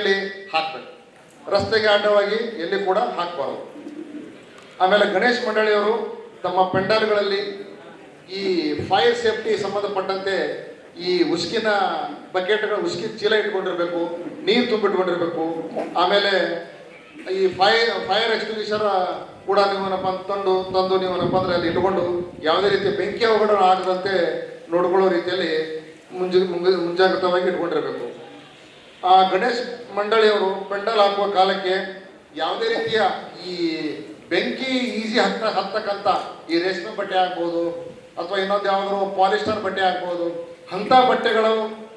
ಇಲ್ಲಿ ಹಾಕ್ಬೇಕು. ರಸ್ತೆಗೆ ಅಡ್ಡವಾಗಿ ಎಲ್ಲಿ ಕೂಡ ಹಾಕಬಾರದು. ಆಮೇಲೆ ಗಣೇಶ್ ಮಂಡಳಿಯವರು ತಮ್ಮ ಪೆಂಡಾಲ್ಗಳಲ್ಲಿ ಈ ಫೈರ್ ಸೇಫ್ಟಿ ಸಂಬಂಧಪಟ್ಟಂತೆ ಈ ಉಸುಕಿನ ಬಕೆಟ್ಗಳ ಉಸುಕಿನ ಚೀಲ ಇಟ್ಕೊಂಡಿರ್ಬೇಕು, ನೀರು ತುಂಬಿಟ್ಕೊಂಡಿರ್ಬೇಕು. ಆಮೇಲೆ ಈ ಫೈರ್ ಫೈರ್ ಎಕ್ಸ್ಟಿಂಗ್ವಿಷರ್ ಕೂಡ ನೀವೇನಪ್ಪ ತಂದು ತಂದು ನೀವೇನಪ್ಪ ಅಂದ್ರೆ ಅಲ್ಲಿ ಇಟ್ಕೊಂಡು ಯಾವುದೇ ರೀತಿ ಬೆಂಕಿ ಅವಘಡ ಆಗದಂತೆ ನೋಡ್ಕೊಳ್ಳೋ ರೀತಿಯಲ್ಲಿ ಮುಂಜ, ಮುಂಜಾಗ್ರತವಾಗಿ ಇಟ್ಕೊಂಡಿರ್ಬೇಕು. ಆ ಗಣೇಶ್ ಮಂಡಳಿಯವರು ಪೆಂಡಲ್ ಹಾಕುವ ಕಾಲಕ್ಕೆ ಯಾವುದೇ ರೀತಿಯ ಈ ಬೆಂಕಿ ಈಸಿ ಹತ್ತ ಹತ್ತಕ್ಕಂಥ ಈ ರೇಷ್ಮೆ ಬಟ್ಟೆ ಆಗ್ಬೋದು, ಅಥವಾ ಇನ್ನೊಂದು ಯಾವ್ದಾದ್ರು ಪಾಲಿಸ್ಟರ್ ಬಟ್ಟೆ ಆಗ್ಬೋದು, ಅಂಥ ಬಟ್ಟೆಗಳು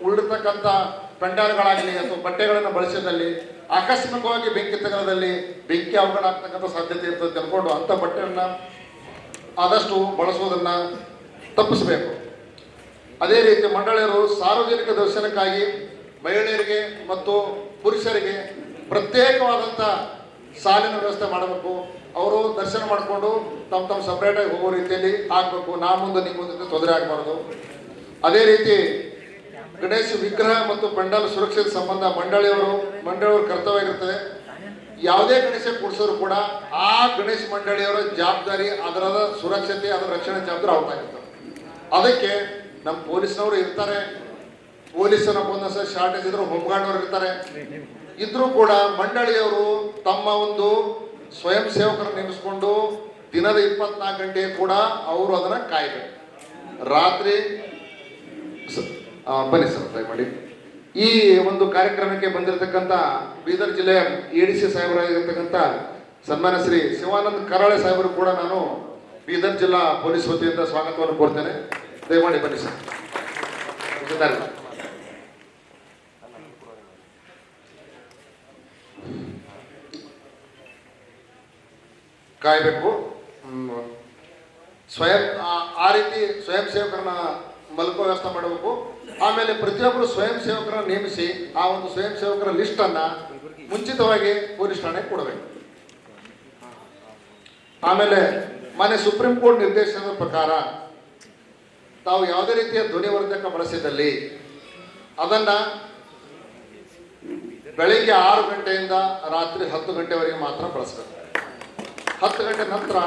ಉಳಿರ್ತಕ್ಕಂಥ ಪೆಂಡಲ್ಗಳಾಗಲಿ ಅಥವಾ ಬಟ್ಟೆಗಳನ್ನು ಬಳಸಿದಲ್ಲಿ ಆಕಸ್ಮಿಕವಾಗಿ ಬೆಂಕಿ ತಗಲದಲ್ಲಿ ಬೆಂಕಿ ಅವಘಡ ಆಗ್ತಕ್ಕಂಥ ಸಾಧ್ಯತೆ ಇರ್ತದೆ ತಿಳ್ಕೊಂಡು ಅಂಥ ಬಟ್ಟೆಯನ್ನು ಆದಷ್ಟು ಬಳಸುವುದನ್ನು ತಪ್ಪಿಸಬೇಕು. ಅದೇ ರೀತಿ ಮಂಡಳಿಯರು ಸಾರ್ವಜನಿಕ ದರ್ಶನಕ್ಕಾಗಿ ಮಹಿಳೆಯರಿಗೆ ಮತ್ತು ಪುರುಷರಿಗೆ ಪ್ರತ್ಯೇಕವಾದಂಥ ಸಾಲಿನ ವ್ಯವಸ್ಥೆ ಮಾಡಬೇಕು. ಅವರು ದರ್ಶನ ಮಾಡಿಕೊಂಡು ತಮ್ಮ ತಮ್ಮ ಸಪ್ರೇಟಾಗಿ ಹೋಗೋ ರೀತಿಯಲ್ಲಿ ಆಗಬೇಕು. ನಾ ಮುಂದೆ ನಿಮ್ಮ ಮುಂದೆ ತೊಂದರೆ ಆಗಬಾರ್ದು. ಅದೇ ರೀತಿ ಗಣೇಶ ವಿಗ್ರಹ ಮತ್ತು ಪಂಡಾಲ ಸುರಕ್ಷತೆ ಸಂಬಂಧ ಮಂಡಳಿಯವರು ಮಂಡಳಿಯವರು ಕರ್ತವ್ಯ ಇರ್ತದೆ ಯಾವುದೇ ಗಣೇಶ ಕೂಡಿಸೋರು ಕೂಡ ಆ ಗಣೇಶ ಮಂಡಳಿಯವರ ಜವಾಬ್ದಾರಿ ಅದರ ಸುರಕ್ಷತೆ, ಅದರ ರಕ್ಷಣೆ ಜವಾಬ್ದಾರಿ ಅವ್ರದ್ದಾಗಿರ್ತದೆ ಅದಕ್ಕೆ ನಮ್ಮ ಪೊಲೀಸ್ನವರು ಇರ್ತಾರೆ. ಪೊಲೀಸರ ಒಂದೊಂದ್ಸಲ ಶಾರ್ಟೇಜ್ ಇದ್ರು ಹೋಮ್ಗಾರ್ಡ್ನವ್ರು ಇರ್ತಾರೆ. ಇದ್ರೂ ಕೂಡ ಮಂಡಳಿಯವರು ತಮ್ಮ ಒಂದು ಸ್ವಯಂ ಸೇವಕರನ್ನು ನೇಮಿಸ್ಕೊಂಡು ದಿನದ ಇಪ್ಪತ್ನಾಲ್ಕು ಗಂಟೆ ಕೂಡ ಅವರು ಅದನ್ನ ಕಾಯ್ಬೇಕು. ರಾತ್ರಿ ಬನ್ನಿ ಸರ್ ದಯಮಾಡಿ ಈ ಒಂದು ಕಾರ್ಯಕ್ರಮಕ್ಕೆ ಬಂದಿರತಕ್ಕಂಥ ಬೀದರ್ ಜಿಲ್ಲೆಯ ಎ ಡಿ ಸಿ ಸಾಹೇಬರಾಗಿರ್ತಕ್ಕಂಥ ಸನ್ಮಾನ ಶ್ರೀ ಶಿವಾನಂದ್ ಕರಾಳೆ ಸಾಹೇಬರು ಕೂಡ ನಾನು ಬೀದರ್ ಜಿಲ್ಲಾ ಪೊಲೀಸ್ ವತಿಯಿಂದ ಸ್ವಾಗತವನ್ನು ಕೋರ್ತೇನೆ. ದಯಮಾಡಿ ಬನ್ನಿ ಸರ್ ಇದ್ದಾರೆ. ಕಾಯಬೇಕು ಸ್ವಯಂ, ಆ- ರೀತಿ ಸ್ವಯಂ ಸೇವಕರನ್ನ ಮಲ್ಕೋ ವ್ಯವಸ್ಥೆ ಮಾಡಬೇಕು. ಆಮೇಲೆ ಪ್ರತಿಯೊಬ್ಬರು ಸ್ವಯಂ ಸೇವಕರನ್ನ ನೇಮಿಸಿ ಆ ಒಂದು ಸ್ವಯಂ ಸೇವಕರ ಲಿಸ್ಟ್ ಅನ್ನ ಮುಂಚಿತವಾಗಿ ಪೊಲೀಸ್ ಠಾಣೆಗೆ ಕೊಡಬೇಕು. ಆಮೇಲೆ ಮನೆ ಸುಪ್ರೀಂ ಕೋರ್ಟ್ ನಿರ್ದೇಶನದ ಪ್ರಕಾರ ತಾವು ಯಾವುದೇ ರೀತಿಯ ಧ್ವನಿವರ್ಧಕ ಬಳಸಿದಲ್ಲಿ ಅದನ್ನ ಬೆಳಿಗ್ಗೆ ಆರು ಗಂಟೆಯಿಂದ ರಾತ್ರಿ ಹತ್ತು ಗಂಟೆವರೆಗೆ ಮಾತ್ರ ಬಳಸಬೇಕು. ಹತ್ತು ಗಂಟೆ ನಂತರ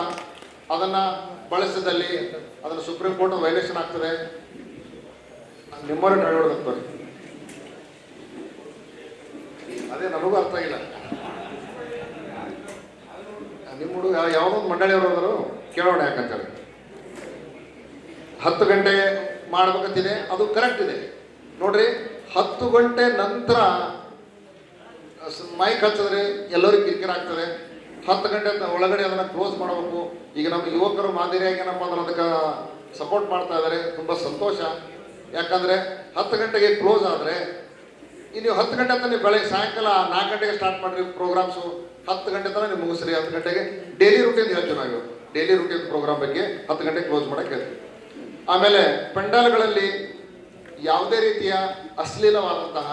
ಅದನ್ನು ಬಳಸಿದಲ್ಲಿ ಅದನ್ನು ಸುಪ್ರೀಂ ಕೋರ್ಟ್ ವೈಲೇಷನ್ ಆಗ್ತದೆ. ನಿಮ್ಮವ್ರೆ ಬರ್ರಿ ಅದೇ ನಮಗೂ ಅರ್ಥ ಆಗಿಲ್ಲ. ನಿಮ್ಮ ಹುಡುಗ ಯಾವುದೋ ಒಂದು ಮಂಡಳಿಯವರು ಕೇಳೋಣ ಯಾಕಂತೇಳಿ. ಹತ್ತು ಗಂಟೆ ಮಾಡ್ಬೇಕಂತಿದೆ, ಅದು ಕರೆಕ್ಟ್ ಇದೆ. ನೋಡ್ರಿ, ಹತ್ತು ಗಂಟೆ ನಂತರ ಮೈಕ್ ಹಚ್ಚಿದ್ರೆ ಎಲ್ಲರಿಗೂ ಕಿರಿಕಿರಿ ಆಗ್ತದೆ. ಹತ್ತು ಗಂಟೆ ಒಳಗಡೆ ಅದನ್ನು ಕ್ಲೋಸ್ ಮಾಡಬೇಕು. ಈಗ ನಮ್ಮ ಯುವಕರು ಮಾದರಿಯಾಗಿ ಏನಪ್ಪ ಅಂದ್ರೆ ಅದಕ್ಕೆ ಸಪೋರ್ಟ್ ಮಾಡ್ತಾ ಇದ್ದಾರೆ. ತುಂಬ ಸಂತೋಷ. ಯಾಕಂದರೆ ಹತ್ತು ಗಂಟೆಗೆ ಕ್ಲೋಸ್ ಆದರೆ ಇನ್ನು ನೀವು ಹತ್ತು ಗಂಟೆ ಅಂತ ನೀವು ಬೆಳಗ್ಗೆ ಸಾಯಂಕಾಲ ನಾಲ್ಕು ಗಂಟೆಗೆ ಸ್ಟಾರ್ಟ್ ಮಾಡಿರಿ ಪ್ರೋಗ್ರಾಮ್ಸು ಹತ್ತು ಗಂಟೆ ತನಕ ನೀವು ಮುಗಿಸ್ರಿ. ಹತ್ತು ಗಂಟೆಗೆ ಡೈಲಿ ರೂಟೀನ್ ಹೇಳ್ತೀವಿ ನಾವು ಡೈಲಿ ರೂಟೀನ್ ಪ್ರೋಗ್ರಾಮ್ ಬಗ್ಗೆ ಹತ್ತು ಗಂಟೆಗೆ ಕ್ಲೋಸ್ ಮಾಡೋಕ್ಕೆ ಹೇಳ್ತೀವಿ ಆಮೇಲೆ ಪೆಂಡಾಲ್ಗಳಲ್ಲಿ ಯಾವುದೇ ರೀತಿಯ ಅಶ್ಲೀಲವಾದಂತಹ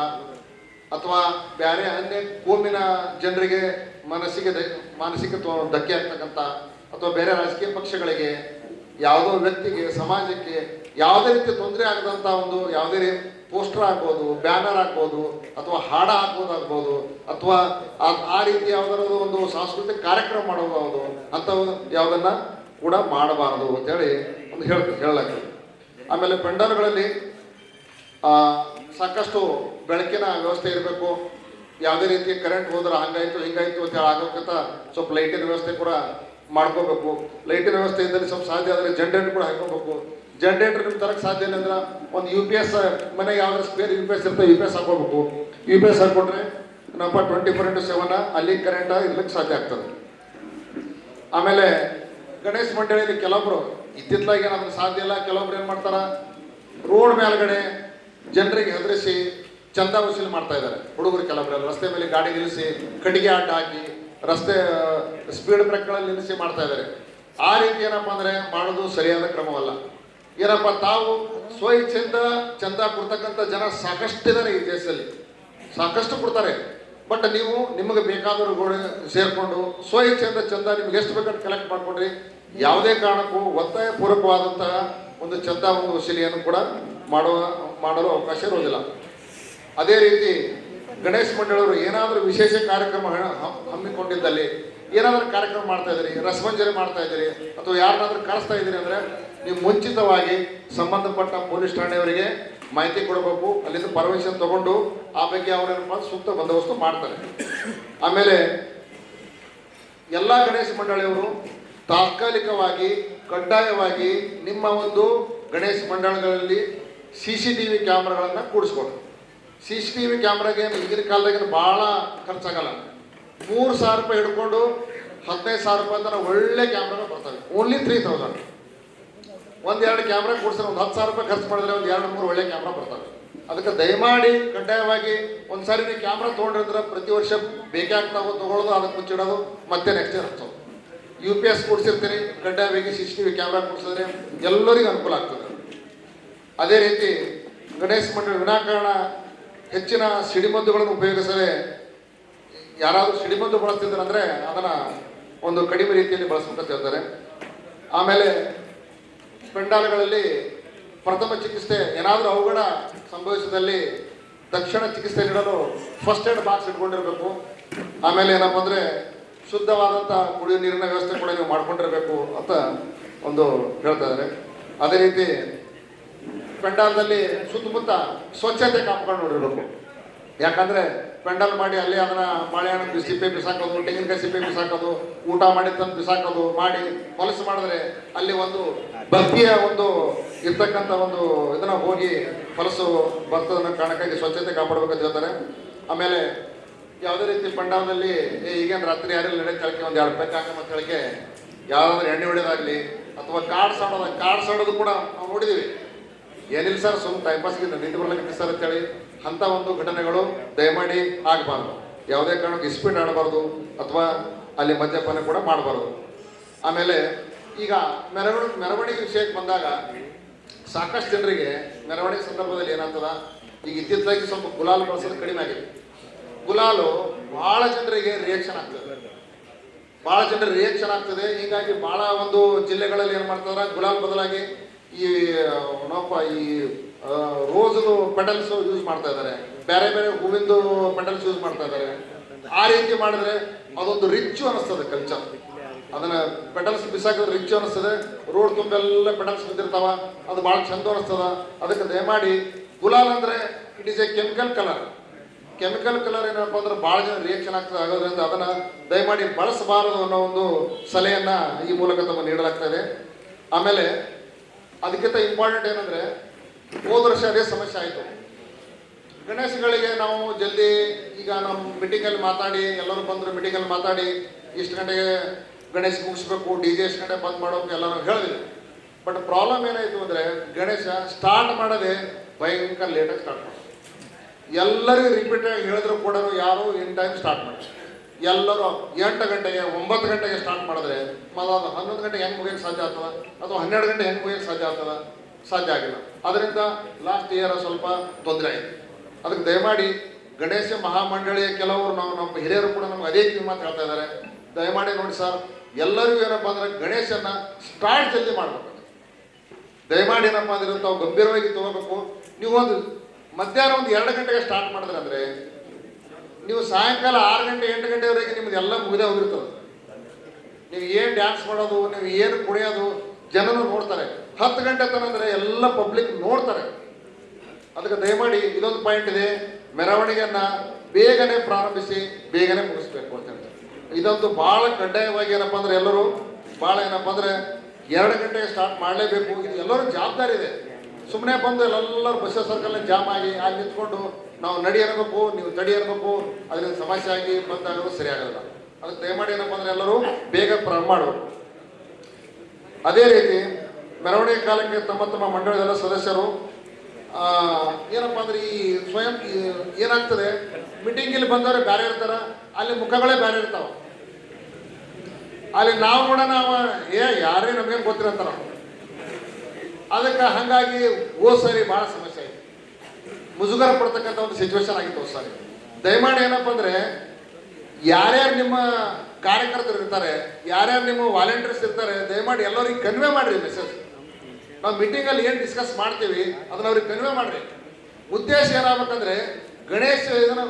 ಅಥವಾ ಬೇರೆ ಅನ್ಯ ಕೋಮಿನ ಜನರಿಗೆ ಮನಸ್ಸಿಗೆ ಮಾನಸಿಕ ಧಕ್ಕೆ ಆಗ್ತಕ್ಕಂಥ ಅಥವಾ ಬೇರೆ ರಾಜಕೀಯ ಪಕ್ಷಗಳಿಗೆ ಯಾವುದೋ ವ್ಯಕ್ತಿಗೆ, ಸಮಾಜಕ್ಕೆ ಯಾವುದೇ ರೀತಿ ತೊಂದರೆ ಆಗದಂತ ಒಂದು ಯಾವುದೇ ಪೋಸ್ಟರ್ ಆಗ್ಬೋದು, ಬ್ಯಾನರ್ ಆಗ್ಬೋದು, ಅಥವಾ ಹಾಡ ಹಾಕೋದಾಗ್ಬೋದು ಅಥವಾ ಆ- ರೀತಿ ಯಾವುದಾದ್ರು ಒಂದು ಸಾಂಸ್ಕೃತಿಕ ಕಾರ್ಯಕ್ರಮ ಮಾಡೋದು ಅಂತ ಯಾವುದನ್ನ ಕೂಡ ಮಾಡಬಾರದು ಅಂತೇಳಿ ಒಂದು ಹೇಳ ಹೇಳಲಾಗ್ತದೆ. ಆಮೇಲೆ ಪೆಂಡಲ್ಗಳಲ್ಲಿ ಸಾಕಷ್ಟು ಬೆಳಕಿನ ವ್ಯವಸ್ಥೆ ಇರಬೇಕು ಯಾವುದೇ ರೀತಿ ಕರೆಂಟ್ ಹೋದ್ರೆ ಹಂಗಾಯ್ತು, ಹಿಂಗಾಯ್ತು ಅಂತ ಹೇಳಿ ಆಗೋಕ್ಕಂತ ಸ್ವಲ್ಪ ಲೈಟಿನ ವ್ಯವಸ್ಥೆ ಕೂಡ ಮಾಡ್ಕೋಬೇಕು. ಲೈಟಿನ ವ್ಯವಸ್ಥೆ ಇದ್ದಲ್ಲಿ ಸ್ವಲ್ಪ ಸಾಧ್ಯ ಆದರೆ ಜನ್ರೇಟರ್ ಕೂಡ ಹಾಕೋಬೇಕು ಜನ್ರೇಟರ್ ನಿಮ್ಗೆ ತರಕ್ಕೆ ಸಾಧ್ಯ ಏನಂದ್ರೆ ಒಂದು ಯು ಪಿ ಎಸ್ ಮನೆಗೆ ಯಾವ್ದಾದ್ರು ಸ್ಪೇರ್ ಯು ಪಿ ಎಸ್ ಇರ್ತದೆ ಯು ಪಿ ಎಸ್ ಹಾಕೋಬೇಕು ಯು ಪಿ ಎಸ್ ಹಾಕ್ಬಿಟ್ರೆ ನಮ್ಮ ಟ್ವೆಂಟಿ ಫೋರ್ ಇಂಟು ಸೆವೆನ್ ಅಲ್ಲಿ ಕರೆಂಟ್ ಇರ್ಲಿಕ್ಕೆ ಸಾಧ್ಯ ಆಗ್ತದೆ. ಆಮೇಲೆ ಗಣೇಶ ಮಂಡಳಿಯಲ್ಲಿ ಕೆಲವೊಬ್ರು ಇತ್ತಿತ್ತಲಾಗಿ ನಮ್ಗೆ ಸಾಧ್ಯ ಇಲ್ಲ, ಕೆಲವೊಬ್ರು ಏನು ಮಾಡ್ತಾರೆ? ರೋಡ್ ಮೇಲ್ಗಡೆ ಜನರಿಗೆ ಹೆದರಿಸಿ ಚಂದ ವಸೂಲಿ ಮಾಡ್ತಾ ಇದ್ದಾರೆ. ಹುಡುಗರು ಕೆಲವರು ರಸ್ತೆ ಮೇಲೆ ಗಾಡಿ ನಿಲ್ಲಿಸಿ, ಕಟ್ಟಿಗೆ ಆಟ ಹಾಕಿ, ರಸ್ತೆ ಸ್ಪೀಡ್ ಬ್ರೇಕ್ಗಳಲ್ಲಿ ನಿಲ್ಲಿಸಿ ಮಾಡ್ತಾ ಇದ್ದಾರೆ. ಆ ರೀತಿ ಏನಪ್ಪ ಅಂದ್ರೆ ಮಾಡೋದು ಸರಿಯಾದ ಕ್ರಮವಲ್ಲ. ಏನಪ್ಪ, ತಾವು ಸ್ವ ಇಚ್ಛೆಯಿಂದ ಚಂದ ಕೊಡ್ತಕ್ಕಂಥ ಜನ ಸಾಕಷ್ಟು ಇದ್ದಾರೆ ಈ ದೇಶದಲ್ಲಿ. ಸಾಕಷ್ಟು ಕೊಡ್ತಾರೆ. ಬಟ್ ನೀವು ನಿಮಗೆ ಬೇಕಾದವರು ಗೋಡೆ ಸೇರ್ಕೊಂಡು ಸ್ವ ಇಚ್ಛೆಯಿಂದ ಚಂದ ನಿಮ್ಗೆ ಎಷ್ಟು ಬೇಕಾದ್ರೆ ಕಲೆಕ್ಟ್ ಮಾಡ್ಕೊಂಡ್ರಿ. ಯಾವುದೇ ಕಾರಣಕ್ಕೂ ಒತ್ತಾಯ ಪೂರ್ವಕವಾದಂತಹ ಒಂದು ಚಂದ ಒಂದು ವಸೂಲಿಯನ್ನು ಕೂಡ ಮಾಡುವ, ಮಾಡಲು ಅವಕಾಶ ಇರುವುದಿಲ್ಲ. ಅದೇ ರೀತಿ ಗಣೇಶ್ ಮಂಡಳವರು ಏನಾದರೂ ವಿಶೇಷ ಕಾರ್ಯಕ್ರಮ ಹಮ್ಮಿಕೊಂಡಿದ್ದಲ್ಲಿ ಏನಾದರೂ ಕಾರ್ಯಕ್ರಮ ಮಾಡ್ತಾ ಇದ್ದೀರಿ, ರಸಮಂಜರಿ ಮಾಡ್ತಾ ಇದ್ದೀರಿ, ಅಥವಾ ಯಾರನ್ನಾದ್ರೂ ಕರೆಸ್ತಾ ಇದ್ದೀರಿ ಅಂದರೆ ನೀವು ಮುಂಚಿತವಾಗಿ ಸಂಬಂಧಪಟ್ಟ ಪೊಲೀಸ್ ಠಾಣೆಯವರಿಗೆ ಮಾಹಿತಿ ಕೊಡಬೇಕು, ಅಲ್ಲಿಂದ ಪರ್ಮಿಷನ್ ತಗೊಂಡು ಆ ಬಗ್ಗೆ ಅವರೇನಪ್ಪ ಸೂಕ್ತ ಬಂದೋಬಸ್ತು ಮಾಡ್ತಾರೆ. ಆಮೇಲೆ ಎಲ್ಲ ಗಣೇಶ ಮಂಡಳಿಯವರು ತಾತ್ಕಾಲಿಕವಾಗಿ, ಕಡ್ಡಾಯವಾಗಿ ನಿಮ್ಮ ಒಂದು ಗಣೇಶ ಮಂಡಳಗಳಲ್ಲಿ ಸಿ ಸಿ ಟಿ ವಿ ಕ್ಯಾಮ್ರಾಗಳನ್ನು ಕೂಡಿಸ್ಕೊಡ್ರಿ ಸಿ ಸಿ ಟಿ ವಿ ಕ್ಯಾಮ್ರಾಗೆ ಈಗಿನ ಕಾಲದಾಗ ಭಾಳ ಖರ್ಚಾಗಲ್ಲ. ಮೂರು ಸಾವಿರ ರೂಪಾಯಿ ಹಿಡ್ಕೊಂಡು ಹದಿನೈದು ಸಾವಿರ ರೂಪಾಯಿ ಅಂತ ಒಳ್ಳೆ ಕ್ಯಾಮ್ರಾಗಳು ಬರ್ತವೆ. ಓನ್ಲಿ ತ್ರೀ ತೌಸಂಡ್ ಒಂದು ಎರಡು ಕ್ಯಾಮ್ರಾ ಕೂಡಿಸಿದ್ರೆ ಒಂದು ಹತ್ತು ಸಾವಿರ ರೂಪಾಯಿ ಖರ್ಚು ಮಾಡಿದ್ರೆ ಒಂದು ಎರಡು ಮೂರು ಒಳ್ಳೆ ಕ್ಯಾಮ್ರಾ ಬರ್ತವೆ. ಅದಕ್ಕೆ ದಯಮಾಡಿ ಕಡ್ಡಾಯವಾಗಿ ಒಂದು ಸಾರಿ ನೀವು ಕ್ಯಾಮ್ರಾ ತೊಗೊಂಡಿದ್ರೆ ಪ್ರತಿ ವರ್ಷ ಬೇಕೇ ಆಗ್ತಾವೋ ತೊಗೊಳ್ಳೋದು, ಅದಕ್ಕೆ ಮುಚ್ಚಿಡೋದು ಮತ್ತೆ ನೆಕ್ಸ್ಟ್ ಇಯರ್ ಹಚ್ಚೋದು. ಯು ಪಿ ಎಸ್ ಕೂಡಿಸಿರ್ತೀರಿ ಕಡ್ಡಾಯವಾಗಿ C C T V camera ಕೊಡ್ಸಿದ್ರೆ ಎಲ್ಲರಿಗೂ ಅನುಕೂಲ ಆಗ್ತದೆ. ಅದೇ ರೀತಿ ಗಣೇಶ ಮಂಡಳಿ ವಿನಾಕಾರಣ ಹೆಚ್ಚಿನ ಸಿಡಿಮದ್ದುಗಳನ್ನು ಉಪಯೋಗಿಸದೆ ಯಾರಾದರೂ ಸಿಡಿಮದ್ದು ಬಳಸ್ತಿದ್ದಾರೆ ಅಂದರೆ ಅದನ್ನು ಒಂದು ಕಡಿಮೆ ರೀತಿಯಲ್ಲಿ ಬಳಸ್ಬೇಕಂತ ಹೇಳ್ತಾರೆ. ಆಮೇಲೆ ಪೆಂಡಾಲ್ಗಳಲ್ಲಿ ಪ್ರಥಮ ಚಿಕಿತ್ಸೆ, ಏನಾದರೂ ಅವಘಡ ಸಂಭವಿಸಿದಲ್ಲಿ ತಕ್ಷಣ ಚಿಕಿತ್ಸೆ ನೀಡಲು ಫಸ್ಟ್ ಏಡ್ ಬಾಕ್ಸ್ ಇಟ್ಕೊಂಡಿರಬೇಕು. ಆಮೇಲೆ ಏನಪ್ಪ ಅಂದರೆ ಶುದ್ಧವಾದಂಥ ಕುಡಿಯೋ ನೀರಿನ ವ್ಯವಸ್ಥೆ ಕೂಡ ನೀವು ಮಾಡ್ಕೊಂಡಿರಬೇಕು ಅಂತ ಒಂದು ಹೇಳ್ತಾ ಇದ್ದಾರೆ. ಅದೇ ರೀತಿ ಪೆಂಡಾಲ್ದಲ್ಲಿ ಸುತ್ತಮುತ್ತ ಸ್ವಚ್ಛತೆ ಕಾಪಾಡ್ಕೊಂಡು ನೋಡಿರ್ಬೇಕು. ಯಾಕಂದ್ರೆ ಪೆಂಡಾಲ್ ಮಾಡಿ ಅಲ್ಲಿ ಅದನ್ನ ಬಾಳೆಹಣ್ಣು ಸಿಪ್ಪೆ ಬಿಸಾಕೋದು, ತೆಂಗಿನಕಾಯಿ ಸಿಪ್ಪೆ ಬಿಸಾಕೋದು, ಊಟ ಮಾಡಿ ತಂದು ಬಿಸಾಕೋದು, ಮಾಡಿ ಹೊಲಸು ಮಾಡಿದ್ರೆ ಅಲ್ಲಿ ಒಂದು ಭಕ್ತಿಯ ಒಂದು ಇರ್ತಕ್ಕಂಥ ಒಂದು ಇದನ್ನ ಹೋಗಿ ಹೊಲಸು ಬರ್ತದನ್ನ ಕಾರಣಕ್ಕಾಗಿ ಸ್ವಚ್ಛತೆ ಕಾಪಾಡಬೇಕಂತ ಹೇಳ್ತಾರೆ. ಆಮೇಲೆ ಯಾವುದೇ ರೀತಿ ಪಂಡಾಲದಲ್ಲಿ ಈಗೇನು ರಾತ್ರಿ ಯಾರಿಲ್ಲ ನಡೆ ಕೇಳಕ್ಕೆ ಒಂದು ಎರಡು ರೂಪಾಯಿ ಹಾಕೋ ಮಕ್ಕಳಿಗೆ ಯಾವ್ದಾದ್ರು ಎಣ್ಣೆ ಹೊಡೆಯೋದಾಗ್ಲಿ ಅಥವಾ ಕಾಡ್ ಸಾಡೋದ ಕಾಡ್ ಸಾಡೋದು ಕೂಡ ನಾವು ನೋಡಿದೀವಿ. ಏನಿಲ್ಲ ಸರ್, ಸುಮ್ ಟೈಮ್ ಪಾಸ್ಗೆ ನಿಂತು ಬರ್ಲಿಕ್ಕೆ ಸರ್ ಅಂತೇಳಿ ಅಂತ ಒಂದು ಘಟನೆಗಳು ದಯಮಾಡಿ ಆಗಬಾರ್ದು. ಯಾವುದೇ ಕಾರಣಕ್ಕೆ ಸ್ಪೀಡ್ ಆಡಬಾರ್ದು ಅಥವಾ ಅಲ್ಲಿ ಮದ್ಯಪಾನ ಕೂಡ ಮಾಡಬಾರ್ದು. ಆಮೇಲೆ ಈಗ ಮೆರವಣಿಗೆ ಮೆರವಣಿಗೆ ವಿಷಯಕ್ಕೆ ಬಂದಾಗ ಸಾಕಷ್ಟು ಜನರಿಗೆ ಮೆರವಣಿಗೆ ಸಂದರ್ಭದಲ್ಲಿ ಏನಾಗ್ತದ? ಈಗ ಇತ್ತಿತ್ತಲಾಗಿ ಸ್ವಲ್ಪ ಗುಲಾಲ್ ಬಳಸೋದು ಕಡಿಮೆ ಆಗಿದೆ. ಗುಲಾಲು ಬಹಳ ಜನರಿಗೆ ರಿಯಾಕ್ಷನ್ ಆಗ್ತದೆ. ಬಹಳ ಜನರಿಗೆ ರಿಯಾಕ್ಷನ್ ಆಗ್ತದೆ. ಹೀಗಾಗಿ ಬಹಳ ಒಂದು ಜಿಲ್ಲೆಗಳಲ್ಲಿ ಏನು ಮಾಡ್ತಾರೆ? ಗುಲಾಲ್ ಬದಲಾಗಿ ಈ ಏನಪ್ಪ ಈ ರೋಸು ಪೆಟಲ್ಸ್ ಯೂಸ್ ಮಾಡ್ತಾ ಇದ್ದಾರೆ. ಬೇರೆ ಬೇರೆ ಹೂವಿಂದು ಪೆಟಲ್ಸ್ ಯೂಸ್ ಮಾಡ್ತಾ ಇದ್ದಾರೆ. ಆ ರೀತಿ ಮಾಡಿದ್ರೆ ಅದೊಂದು ರಿಚ್ ಅನಿಸ್ತದೆ ಕಲ್ಚರ್ ಅದನ್ನ ಪೆಟಲ್ಸ್ ಬಿಸಾಕಿದ್ರೆ ರಿಚ್ ಅನಿಸ್ತದೆ. ರೋಡ್ ತುಂಬೆಲ್ಲ ಪೆಟಲ್ಸ್ ಬಿದ್ದಿರ್ತಾವ. ಅದು ಭಾಳ ಚಂದ ಅನಿಸ್ತದ. ಅದಕ್ಕೆ ದಯಮಾಡಿ ಗುಲಾಲ್ ಅಂದ್ರೆ it is a chemical colour chemical colour ಏನಪ್ಪ ಅಂದ್ರೆ ಭಾಳ ಜನ ರಿಯಾಕ್ಷನ್ ಆಗ್ತದೆ. ಆಗೋದ್ರಿಂದ ಅದನ್ನ ದಯಮಾಡಿ ಬಳಸಬಾರದು ಅನ್ನೋ ಒಂದು ಸಲಹೆಯನ್ನ ಈ ಮೂಲಕ ತಮ್ಮ ನೀಡಲಾಗ್ತದೆ ಆಮೇಲೆ ಅದಕ್ಕಿಂತ ಇಂಪಾರ್ಟೆಂಟ್ ಏನಂದ್ರೆ, ಹೋದ ವರ್ಷ ಅದೇ ಸಮಸ್ಯೆ ಆಯಿತು. ಗಣೇಶಗಳಿಗೆ ನಾವು ಜಲ್ದಿ ಈಗ ನಮ್ಮ ಮೀಟಿಂಗಲ್ಲಿ ಮಾತಾಡಿ, ಎಲ್ಲರೂ ಬಂದರು ಮೀಟಿಂಗಲ್ಲಿ ಮಾತಾಡಿ, ಇಷ್ಟು ಗಂಟೆಗೆ ಗಣೇಶ ಮುಗಿಸ್ಬೇಕು ಡಿ ಜೆ ಎಷ್ಟು ಗಂಟೆ ಬಂದ್ ಮಾಡೋಕೆ ಎಲ್ಲರೂ ಹೇಳಿದ್ರು. ಬಟ್ ಪ್ರಾಬ್ಲಮ್ ಏನಾಯಿತು ಅಂದರೆ, ಗಣೇಶ ಸ್ಟಾರ್ಟ್ ಮಾಡದೆ ಭಯಂಕರ ಲೇಟಾಗಿ ಸ್ಟಾರ್ಟ್ ಮಾಡೋದು ಎಲ್ಲರಿಗೂ ರಿಪೀಟ್ ಆಗಿ ಹೇಳಿದ್ರು ಕೂಡ ಯಾರು ಇನ್ ಟೈಮ್ ಸ್ಟಾರ್ಟ್ ಮಾಡಿ ಎಲ್ಲರೂ ಎಂಟು ಗಂಟೆಗೆ, ಒಂಬತ್ತು ಗಂಟೆಗೆ ಸ್ಟಾರ್ಟ್ ಮಾಡಿದ್ರೆ ಮತ್ತು ಅದು ಹನ್ನೊಂದು ಗಂಟೆಗೆ ಹೆಂಗೆ ಮುಗಿಯೋಕ್ಕೆ ಸಾಧ್ಯ ಆಗ್ತದೆ? ಅಥವಾ ಹನ್ನೆರಡು ಗಂಟೆ ಹೆಂಗೆ ಮುಗಿಯೋಕ್ಕೆ ಸಾಧ್ಯ ಆಗ್ತದೆ? ಸಾಧ್ಯ ಆಗಿಲ್ಲ. ಅದರಿಂದ ಲಾಸ್ಟ್ ಇಯರ್ ಸ್ವಲ್ಪ ತೊಂದರೆ ಆಯಿತು. ಅದಕ್ಕೆ ದಯಮಾಡಿ ಗಣೇಶ ಮಹಾಮಂಡಳಿಯ ಕೆಲವರು ನಾವು, ನಮ್ಮ ಹಿರಿಯರು ಕೂಡ ನಮ್ಗೆ ಅದೇ ಮಾತು ಹೇಳ್ತಾ ಇದ್ದಾರೆ. ದಯಮಾಡಿ ನೋಡಿ ಸರ್, ಎಲ್ಲರಿಗೂ ಏನಪ್ಪ ಅಂದ್ರೆ ಗಣೇಶನ ಸ್ಟಾರ್ಟ್ ಜಲ್ದಿ ಮಾಡಬೇಕು. ದಯಮಾಡಿ ಏನಪ್ಪ ಅಂದ್ರೆ ಗಂಭೀರವಾಗಿ ತಗೋಬೇಕು. ನೀವು ಒಂದು ಮಧ್ಯಾಹ್ನ ಒಂದು ಎರಡು ಗಂಟೆಗೆ ಸ್ಟಾರ್ಟ್ ಮಾಡಿದ್ರೆ ಅಂದ್ರೆ ನೀವು ಸಾಯಂಕಾಲ ಆರು ಗಂಟೆ, ಎಂಟು ಗಂಟೆವರೆಗೆ ನಿಮ್ದು ಎಲ್ಲ ಮುಗಿದೇ ಹೋಗಿರ್ತದೆ. ನೀವು ಏನು ಡ್ಯಾನ್ಸ್ ಮಾಡೋದು, ನೀವು ಏನು ಕುಡಿಯೋದು ಜನರು ನೋಡ್ತಾರೆ. ಹತ್ತು ಗಂಟೆ ತನಂದ್ರೆ ಎಲ್ಲ ಪಬ್ಲಿಕ್ ನೋಡ್ತಾರೆ. ಅದಕ್ಕೆ ದಯಮಾಡಿ ಇದೊಂದು ಪಾಯಿಂಟ್ ಇದೆ. ಮೆರವಣಿಗೆಯನ್ನ ಬೇಗನೆ ಪ್ರಾರಂಭಿಸಿ, ಬೇಗನೆ ಮುಗಿಸ್ಬೇಕು ಅಂತ ಇದೊಂದು ಭಾಳ ಕಡ್ಡಾಯವಾಗಿ ಏನಪ್ಪ ಅಂದ್ರೆ ಎಲ್ಲರೂ ಭಾಳ ಏನಪ್ಪ ಅಂದ್ರೆ ಎರಡು ಗಂಟೆಗೆ ಸ್ಟಾರ್ಟ್ ಮಾಡಲೇಬೇಕು. ಇದು ಎಲ್ಲರೂ ಜವಾಬ್ದಾರಿ ಇದೆ. ಸುಮ್ಮನೆ ಬಂದು ಎಲ್ಲರೂ ಬಸ್ ಸರ್ಕಲ್ ಜಾಮ್ ಆಗಿ, ಅಲ್ಲಿ ನಿಂತ್ಕೊಂಡು ನಾವು ನಡಿ ಅನ್ಬೇಕು, ನೀವು ತಡಿ ಅನ್ಬೇಕು, ಅದರಿಂದ ಸಮಸ್ಯೆ ಆಗಿ ಬಂದಾಗ ಸರಿ ಆಗಲ್ಲ. ಅದಕ್ಕೆ ದಯಮಾಡಿ ಏನಪ್ಪ ಅಂದ್ರೆ ಎಲ್ಲರೂ ಬೇಗ ಪ್ರಾರಂಭ ಮಾಡಬೇಕು. ಅದೇ ರೀತಿ ಮೆರವಣಿಗೆ ಕಾಲಕ್ಕೆ ತಮ್ಮ ತಮ್ಮ ಮಂಡಳದ ಸದಸ್ಯರು ಏನಪ್ಪ ಅಂದ್ರೆ ಈ ಸ್ವಯಂ ಏನಾಗ್ತದೆ? ಮೀಟಿಂಗ್ ಇಲ್ಲಿ ಬಂದವರು ಬೇರೆ ಇರ್ತಾರ, ಅಲ್ಲಿ ಮುಖಗಳೇ ಬೇರೆ ಇರ್ತಾವ. ಅಲ್ಲಿ ನಾವು ನೋಡೋಣ ನಾವು ಏ, ಯಾರೇ ನಮಗೇನು ಗೊತ್ತಿರಂತಾರ ಅದಕ್ಕೆ ಹಂಗಾಗಿ ಓ ಸರಿ ಭಾಳ ಸಮಸ್ಯೆ ಇದೆ ಮುಜುಗರ ಪಡ್ತಕ್ಕಂಥ ಒಂದು ಸಿಚುವೇಶನ್ ಆಗಿತ್ತು ಸರಿ ಸಾರಿ ದಯಮಾಡಿ ಏನಪ್ಪ ಅಂದ್ರೆ, ಯಾರ್ಯಾರು ನಿಮ್ಮ ಕಾರ್ಯಕರ್ತರು ಇರ್ತಾರೆ, ಯಾರ್ಯಾರು ನಿಮ್ಮ ವಾಲಂಟಿಯರ್ಸ್ ಇರ್ತಾರೆ, ದಯಮಾಡಿ ಎಲ್ಲರಿಗೆ ಕನ್ವೆ ಮಾಡ್ರಿ ಮೆಸೇಜ್ ನಾವು ಮೀಟಿಂಗಲ್ಲಿ ಏನು ಡಿಸ್ಕಸ್ ಮಾಡ್ತೀವಿ, ಅದನ್ನ ಅವ್ರಿಗೆ ಕನ್ವೆ ಮಾಡ್ರಿ. ಉದ್ದೇಶ ಏನಾಗಬೇಕಂದ್ರೆ, ಗಣೇಶ ಇದನ್ನು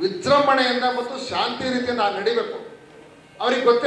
ವಿಜೃಂಭಣೆಯಿಂದ ಮತ್ತು ಶಾಂತಿ ರೀತಿಯಿಂದ ನಡಿಬೇಕು. ಅವ್ರಿಗೆ ಗೊತ್ತೇ